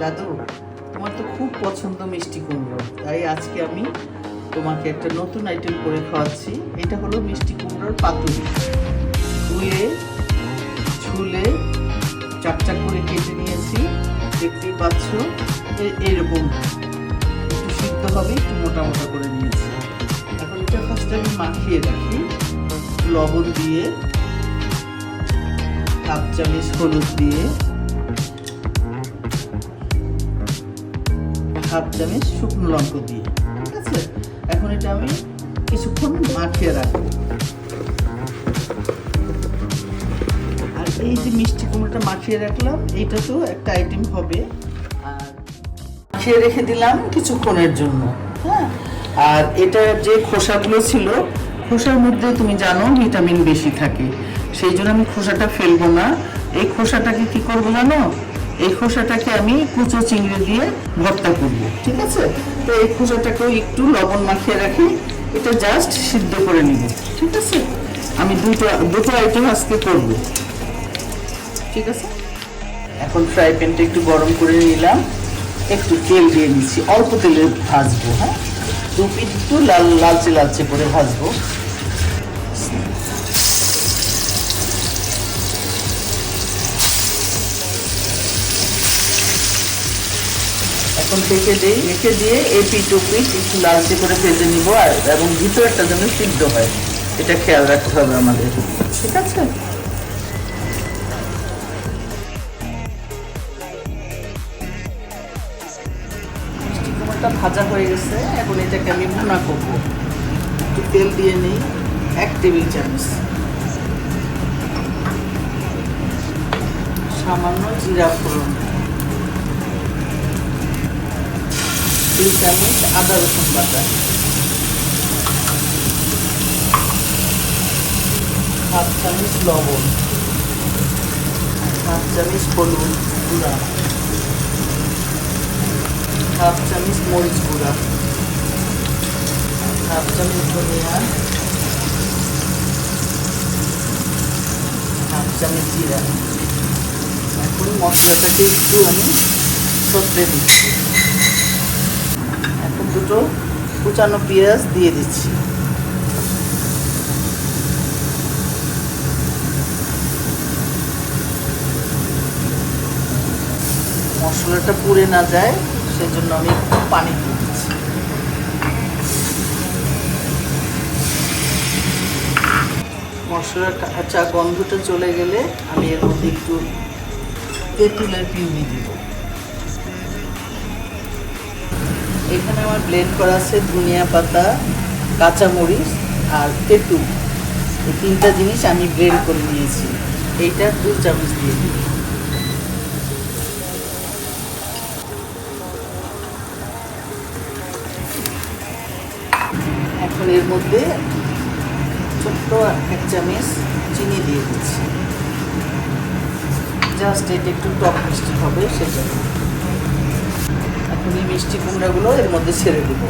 দাদু, তোমার তো খুব পছন্দ মিষ্টি কুমড়ো। তাই আজকে আমি তোমাকে একটা নতুন আইটেম করে খাওয়াচ্ছি। এটা হলো মিষ্টি কুমড়োর পাতুরি। ধুয়ে, ছুলে চাকচাক করে কেটে নিয়েছি। দেখতেই পাচ্ছ, এ- এইরকম একটু সিদ্ধ হবে, একটু মোটা মোটা করে নিয়েছি। এখন এটা ফার্স্ট আমি মাখিয়ে রাখি। লবণ দিয়ে হাফ চামচ হলুদ দিয়ে। হাফ চামচ শুকনো লঙ্কা দিয়ে, ঠিক আছে? এখন এটা আমি কিছুক্ষণ মাখিয়ে রাখব। আর এই যে মিষ্টি কুমড়োটা মাখিয়ে রাখলাম, এইটা তো একটা আইটেম হবে। আর মাখিয়ে রেখে দিলাম কিছুক্ষণের জন্য হ্যাঁ? আর এটা যে খোসাগুলো ছিল, খোসার মধ্যে তুমি জানো ভিটামিন বেশি থাকে। সেই জন্য আমি খোসাটা ফেলব না। এই খোসাটাকে কি করব জানো? এই খোসাটাকে আমি কুচো চিংড়ি দিয়ে ভর্তা করব, ঠিক আছে? তো এই খোসাটাকেও একটু লবণ মাখিয়ে রাখি, এটা জাস্ট সিদ্ধ করে নিব, ঠিক আছে? আমি দুটো দুটো আইটেম আজকে করব, ঠিক আছে? এখন ফ্রাই প্যানটা একটু গরম করে নিলাম, একটু তেল দিয়ে নিচ্ছি অল্প তেলে ভাজবো হ্যাঁ? দু পিঠ একটু লাল, লালচে লালচে করে ভাজবো। এখন রেখে দিই রেখে দিয়ে এই পিঠ ও পিঠ একটু লালচে করে ভেজে নিব আর, এবং ভিতরটা যেন সিদ্ধ হয়। এটা খেয়াল রাখতে হবে আমাদের। ঠিক আছে? ভাজা হয়ে গেছে, এখন এটাকে আমি ভুনা করব। একটু তেল দিয়ে নিই, এক টেবিল চামচ। সামান্য জিরা ফোড়ন। দুই চামচ আদা রসুন বাটা। হাফ চামচ লবণ। হাফ চামচ হলুদ গুঁড়া। হাফ চামচ মরিচ গুঁড়া। হাফ চামচ ধনিয়া। হাফ চামচ জিরা। এখন মশলাটাকে একটু আমি সতলে দিচ্ছি। দুটো কুচানো পেঁয়াজ দিয়ে দিচ্ছি। মশলাটা পুড়ে না যায়, সেজন্য আমি পানি দিয়ে দিচ্ছি। মশলাটা আচ্ছা গন্ধটা চলে গেলে আমি এর মধ্যে একটু তেঁতুলের পিউরি দিব। এখানে আমার ব্লেন্ড করা আছে ধনিয়া পাতা, কাঁচামরিচ আর তেঁতুল। এই তিনটা জিনিস আমি ব্লেন্ড করে নিয়েছি। এইটা দু চামচ দিয়ে দিই। এখন এর মধ্যে ছোট্ট এক চামচ চিনি দিয়ে দিচ্ছি। জাস্ট এটা একটু টক মিষ্টি হবে, সেজন্য। এখন মিষ্টি কুমড়াগুলো এর মধ্যে ছেড়ে দেবো।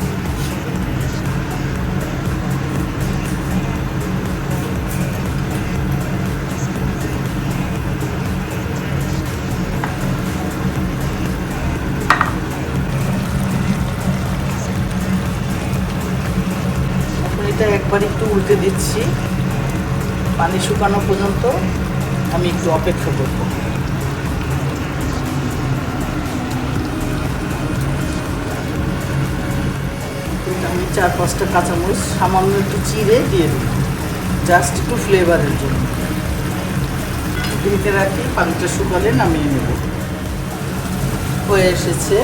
এটা একবার একটু উল্টে দিচ্ছি। পানি শুকানো পর্যন্ত আমি একটু অপেক্ষা করব। চার পাঁচটা কাঁচামরিচ, সামান্য একটু চিড়ে দিয়ে দিই। জাস্ট একটু ফ্লেভারের জন্য। ঢেকে রাখি, পানিটা শুকালে নামিয়ে নেব। হয়ে এসেছে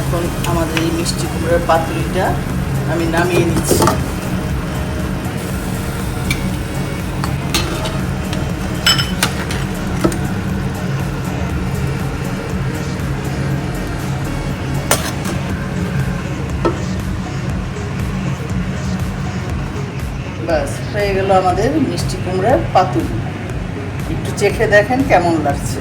এখন আমাদের এই মিষ্টি কুমড়ার পাতুরিটা। আমি নামিয়ে নিচ্ছি। ব্যাস হয়ে গেল আমাদের মিষ্টি কুমড়ার পাতুরি। একটু চেখে দেখেন কেমন লাগছে।